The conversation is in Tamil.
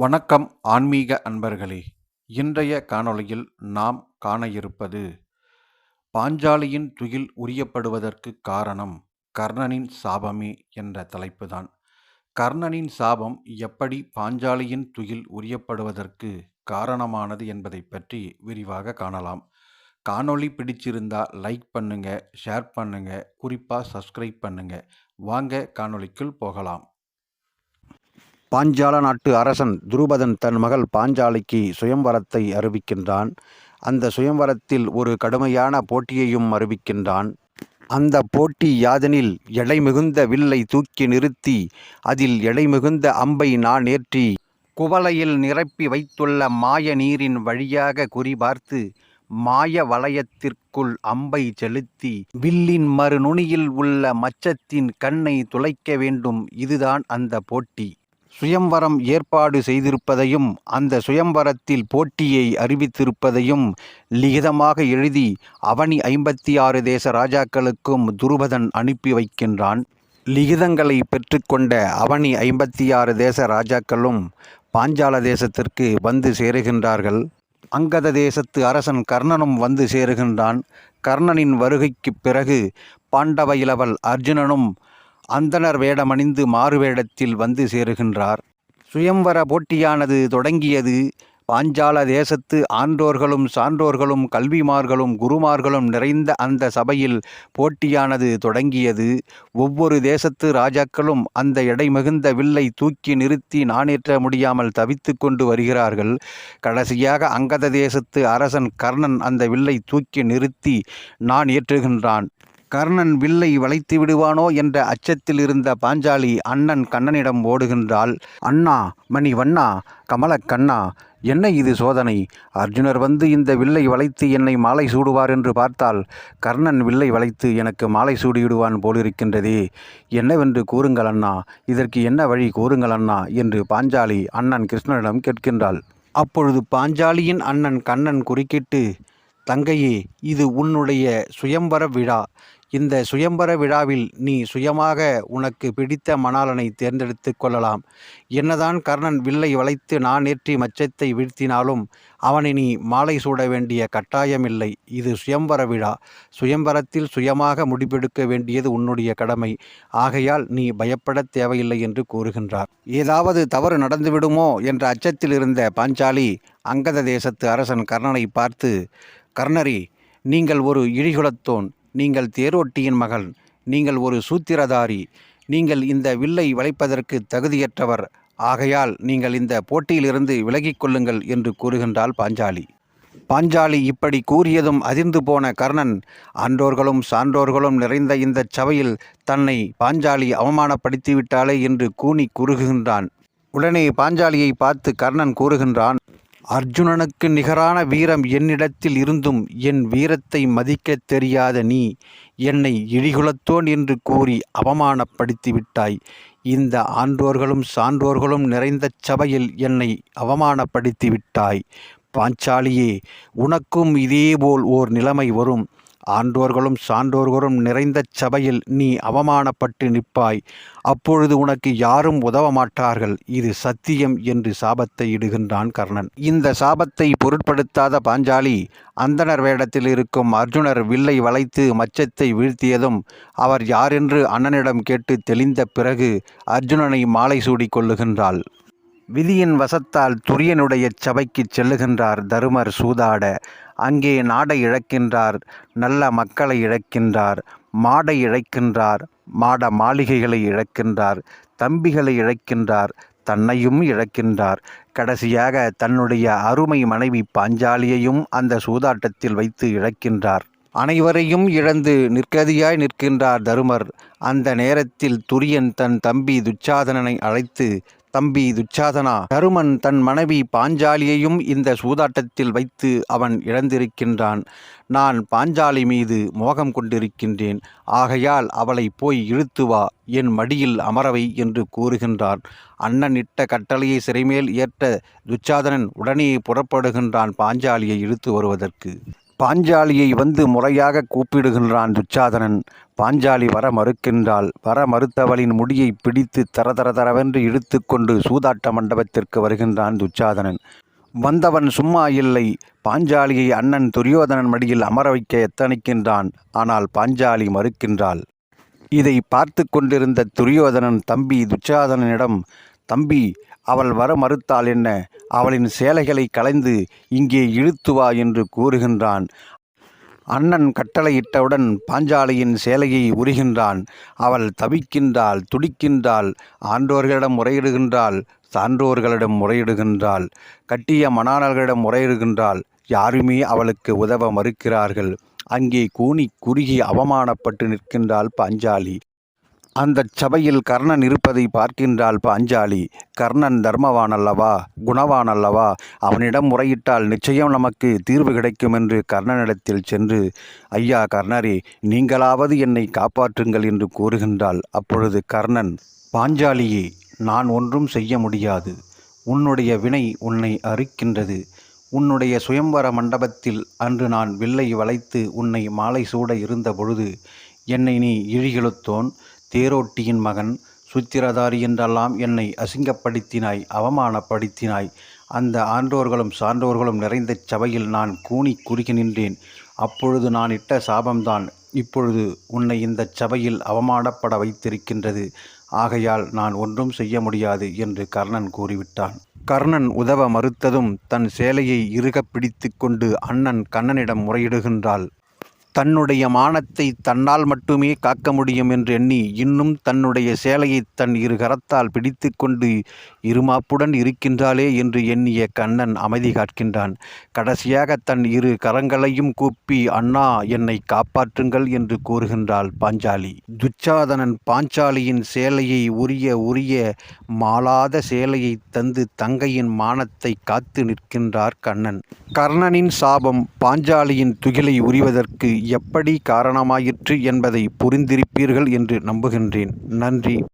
வணக்கம் ஆன்மீக அன்பர்களே. இன்றைய காணொளியில் நாம் காண இருப்பது பாஞ்சாலியின் துயில் உரியப்படுவதற்கு காரணம் கர்ணனின் சாபமே என்ற தலைப்புதான். கர்ணனின் சாபம் எப்படி பாஞ்சாலியின் துயில் உரியப்படுவதற்கு காரணமானது என்பதை பற்றி விரிவாக காணலாம். காணொளி பிடிச்சிருந்தா லைக் பண்ணுங்க ஷேர் பண்ணுங்க குறிப்பாக சப்ஸ்கிரைப் பண்ணுங்க. வாங்க காணொளிக்குள் போகலாம். பாஞ்சால நாட்டு அரசன் துருபதன் தன் மகள் பாஞ்சாலிக்கு சுயம்வரத்தை அறிவிக்கின்றான். அந்த சுயம்வரத்தில் ஒரு கடுமையான போட்டியையும் அறிவிக்கின்றான். அந்த போட்டி யாதெனில் எடை மிகுந்த வில்லை தூக்கி நிறுத்தி அதில் எடை மிகுந்த அம்பை நான் ஏற்றி குவளையில் நிரப்பி வைத்துள்ள மாய நீரின் வழியாக குறிபார்த்து மாய வளையத்திற்குள் அம்பை செலுத்தி வில்லின் மறுநுனியில் உள்ள மச்சத்தின் கண்ணை துளைக்க வேண்டும். இதுதான் அந்த போட்டி. சுயம்வரம் ஏற்பாடு செய்திருப்பதையும் அந்த சுயம்வரத்தில் போட்டியை அறிவித்திருப்பதையும் லிகிதமாக எழுதி அவனி ஐம்பத்தி ஆறு தேச ராஜாக்களுக்கும் துருபதன் அனுப்பி வைக்கின்றான். லிகிதங்களை பெற்றுக்கொண்ட அவனி ஐம்பத்தி ஆறு தேச ராஜாக்களும் பாஞ்சால தேசத்திற்கு வந்து சேருகின்றார்கள். அங்கத தேசத்து அரசன் கர்ணனும் வந்து சேருகின்றான். கர்ணனின் வருகைக்குப் பிறகு பாண்டவ இளவல் அர்ஜுனனும் அந்தணர் வேடமணிந்து மாறுவேடத்தில் வந்து சேருகின்றார். சுயம்வர போட்டியானது தொடங்கியது. பாஞ்சால தேசத்து ஆன்றோர்களும் சான்றோர்களும் கல்விமார்களும் குருமார்களும் நிறைந்த அந்த சபையில் போட்டியானது தொடங்கியது. ஒவ்வொரு தேசத்து ராஜாக்களும் அந்த எடை மிகுந்த வில்லை தூக்கி நிறுத்தி நாணேற்ற முடியாமல் தவித்து கொண்டு வருகிறார்கள். கடைசியாக அங்கத தேசத்து அரசன் கர்ணன் அந்த வில்லை தூக்கி நிறுத்தி நான் ஏற்றுகின்றான் கர்ணன் வில்லை வளைத்து விடுவானோ என்ற அச்சத்தில் இருந்த பாஞ்சாலி அண்ணன் கண்ணனிடம் ஓடுகின்றாள். அண்ணா மணி வண்ணா கமலக்கண்ணா என்ன இது சோதனை? அர்ஜுனர் வந்து இந்த வில்லை வளைத்து என்னை மாலை சூடுவார் என்று பார்த்தால் கர்ணன் வில்லை வளைத்து எனக்கு மாலை சூடிவிடுவான் போலிருக்கின்றதே. என்னவென்று கூறுங்கள் அண்ணா இதற்கு என்ன வழி கூறுங்கள் அண்ணா? என்று பாஞ்சாலி அண்ணன் கிருஷ்ணனிடம் கேட்கின்றாள். அப்பொழுது பாஞ்சாலியின் அண்ணன் கண்ணன் குறுக்கிட்டு தங்கையே இது உன்னுடைய சுயம்பர விழா. இந்த சுயம்பர விழாவில் நீ சுயமாக உனக்கு பிடித்த மணாளனை தேர்ந்தெடுத்து கொள்ளலாம். என்னதான் கர்ணன் வில்லை வளைத்து நான் ஏற்றி மச்சத்தை வீழ்த்தினாலும் அவனை நீ மாலை சூட வேண்டிய கட்டாயமில்லை. இது சுயம்பர விழா. சுயம்பரத்தில் சுயமாக முடிவெடுக்க வேண்டியது உன்னுடைய கடமை. ஆகையால் நீ பயப்படத் தேவையில்லை என்று கூறுகின்றார். ஏதாவது தவறு நடந்துவிடுமோ என்ற அச்சத்தில் இருந்த பாஞ்சாலி அங்கத தேசத்து அரசன் கர்ணனை பார்த்து கர்ணரி நீங்கள் ஒரு இழிகுலத்தோன். நீங்கள் தேரோட்டியின் மகள் நீங்கள் ஒரு சூத்திரதாரி நீங்கள் இந்த வில்லை வளைப்பதற்கு தகுதியற்றவர் ஆகையால் நீங்கள் இந்த போட்டியிலிருந்து விலகிக் கொள்ளுங்கள் என்று கூறுகின்றாள் பாஞ்சாலி. பாஞ்சாலி இப்படி கூறியதும் அதிர்ந்து போன கர்ணன் ஆன்றோர்களும் சான்றோர்களும் நிறைந்த இந்த சபையில் தன்னை பாஞ்சாலி அவமானப்படுத்திவிட்டாளே என்று கூனி குறுகுகின்றான் உடனே பாஞ்சாலியை பார்த்து கர்ணன் கூறுகின்றான் அர்ஜுனனுக்கு நிகரான வீரம் என்னிடத்தில் இருந்தும் என் வீரத்தை மதிக்கத் தெரியாத நீ என்னை இழிகுலத்தோன் என்று கூறி அவமானப்படுத்தி விட்டாய். இந்த ஆன்றோர்களும் சான்றோர்களும் நிறைந்த சபையில் என்னை அவமானப்படுத்தி விட்டாய். பாஞ்சாலியே உனக்கும் இதேபோல் ஓர் நிலைமை வரும். ஆன்றோர்களும் சான்றோர்களும் நிறைந்த சபையில் நீ அவமானப்பட்டு நிற்பாய். அப்பொழுது உனக்கு யாரும் உதவ மாட்டார்கள் இது சத்தியம் என்று சாபத்தை இடுகின்றான் கர்ணன். இந்த சாபத்தை பொருட்படுத்தாத பாஞ்சாலி அந்தனர் வேடத்தில் இருக்கும் அர்ஜுனர் வில்லை வளைத்து மச்சத்தை வீழ்த்தியதும் அவர் யாரென்று அண்ணனிடம் கேட்டு தெளிந்த பிறகு அர்ஜுனனை மாலை சூடிக் கொள்ளுகின்றாள். விதியின் வசத்தால் துரியனுடைய சபைக்கு செல்லுகின்றார் தருமர் சூதாட. அங்கே நாடை இழக்கின்றார் நல்ல மக்களை இழக்கின்றார் மாடை இழக்கின்றார் மாட மாளிகைகளை இழக்கின்றார் தம்பிகளை இழக்கின்றார் தன்னையும் இழக்கின்றார். கடைசியாக தன்னுடைய அருமை மனைவி பாஞ்சாலியையும் அந்த சூதாட்டத்தில் வைத்து இழக்கின்றார். அனைவரையும் இழந்து நிற்கதியாய் நிற்கின்றார் தருமர். அந்த நேரத்தில் துரியன் தன் தம்பி துச்சாதனனை அழைத்து தம்பி துச்சாதனா தருமன் தன் மனைவி பாஞ்சாலியையும் இந்த சூதாட்டத்தில் வைத்து அவன் இழந்திருக்கின்றான். நான் பாஞ்சாலி மீது மோகம் கொண்டிருக்கின்றேன். ஆகையால் அவளை போய் இழுத்து வா என் மடியில் அமரவை என்று கூறுகின்றான். அண்ணன் இட்ட கட்டளையை சிறைமேல் ஏற்ற துச்சாதனன் உடனே புறப்படுகின்றான் பாஞ்சாலியை இழுத்து வருவதற்கு. பாஞ்சாலியை வந்து முறையாக கூப்பிடுகின்றான் துச்சாதனன். பாஞ்சாலி வர மறுக்கின்றாள். வர மறுத்தவளின் முடியை பிடித்து தரதர தரவென்று இழுத்துக்கொண்டு சூதாட்ட மண்டபத்திற்கு வருகின்றான் துச்சாதனன். வந்தவன் சும்மா இல்லை. பாஞ்சாலியை அண்ணன் துரியோதனன் மடியில் அமர வைக்க எத்தனிக்கின்றான். ஆனால் பாஞ்சாலி மறுக்கின்றாள். இதை பார்த்து கொண்டிருந்த துரியோதனன் தம்பி துச்சாதனனிடம் தம்பி அவள் வர மறுத்தால் என்ன? அவளின் சேலைகளை களைந்து இங்கே இழுத்து வா என்று கூறுகின்றான். அண்ணன் கட்டளையிட்டவுடன் பாஞ்சாலியின் சேலையை உரிகின்றான். அவள் தவிக்கின்றாள் துடிக்கின்றாள் ஆண்டோர்களிடம் முறையிடுகின்றாள் சான்றோர்களிடம் முறையிடுகின்றாள் கட்டிய மணாளர்களிடம் முறையிடுகின்றாள். யாருமே அவளுக்கு உதவ மறுக்கிறார்கள். அங்கே கூனி குறுகி அவமானப்பட்டு நிற்கின்றாள் பாஞ்சாலி. அந்தச் சபையில் கர்ணன் இருப்பதை பார்க்கின்றாள் பாஞ்சாலி. கர்ணன் தர்மவான் அல்லவா குணவான் அல்லவா அவனிடம் முறையிட்டால் நிச்சயம் நமக்கு தீர்வு கிடைக்கும் என்று கர்ணனிடத்தில் சென்று ஐயா கர்ணரே நீங்களாவது என்னை காப்பாற்றுங்கள் என்று கூறுகின்றாள். அப்பொழுது கர்ணன் பாஞ்சாலியே நான் ஒன்றும் செய்ய முடியாது. உன்னுடைய வினை உன்னை அறுக்கின்றது. உன்னுடைய சுயம்வர மண்டபத்தில் அன்று நான் வில்லை வளைத்து உன்னை மாலை சூட இருந்த பொழுது என்னை நீ இழிகெழுத்தோன். தேரோட்டியின் மகன் சூத்திரதாரி என்றெல்லாம் என்னை அசிங்கப்படுத்தினாய் அவமானப்படுத்தினாய். அந்த ஆன்றோர்களும் சான்றோர்களும் நிறைந்த சபையில் நான் கூனி குறுகி நின்றேன். அப்பொழுது நான் இட்ட சாபம்தான். இப்பொழுது உன்னை இந்த சபையில் அவமானப்பட வைத்திருக்கின்றது. ஆகையால் நான் ஒன்றும் செய்ய முடியாது என்று கர்ணன் கூறிவிட்டான். கர்ணன் உதவ மறுத்ததும் தன் சேலையை இறுகப் பிடித்து கொண்டு அண்ணன் கண்ணனிடம் முறையிடுகின்றாள். தன்னுடைய மானத்தை தன்னால் மட்டுமே காக்க முடியும் என்று எண்ணி இன்னும் தன்னுடைய சேலையை தன் இரு கரத்தால் பிடித்து கொண்டு இருமாப்புடன் இருக்கின்றாளே என்று எண்ணிய கண்ணன் அமைதி காக்கின்றான் கடைசியாக தன் இரு கரங்களையும் கூப்பி அண்ணா என்னை காப்பாற்றுங்கள் என்று கூறுகின்றாள் பாஞ்சாலி. துச்சாதனன் பாஞ்சாலியின் சேலையை உரிய உரிய மாளாத சேலையை தந்து தங்கையின் மானத்தை காத்து நிற்கின்றார் கண்ணன். கர்ணனின் சாபம் பாஞ்சாலியின் துகிலை உரிவதற்கு எப்படி காரணமாயிற்று என்பதை புரிந்திருப்பீர்கள் என்று நம்புகின்றேன். நன்றி.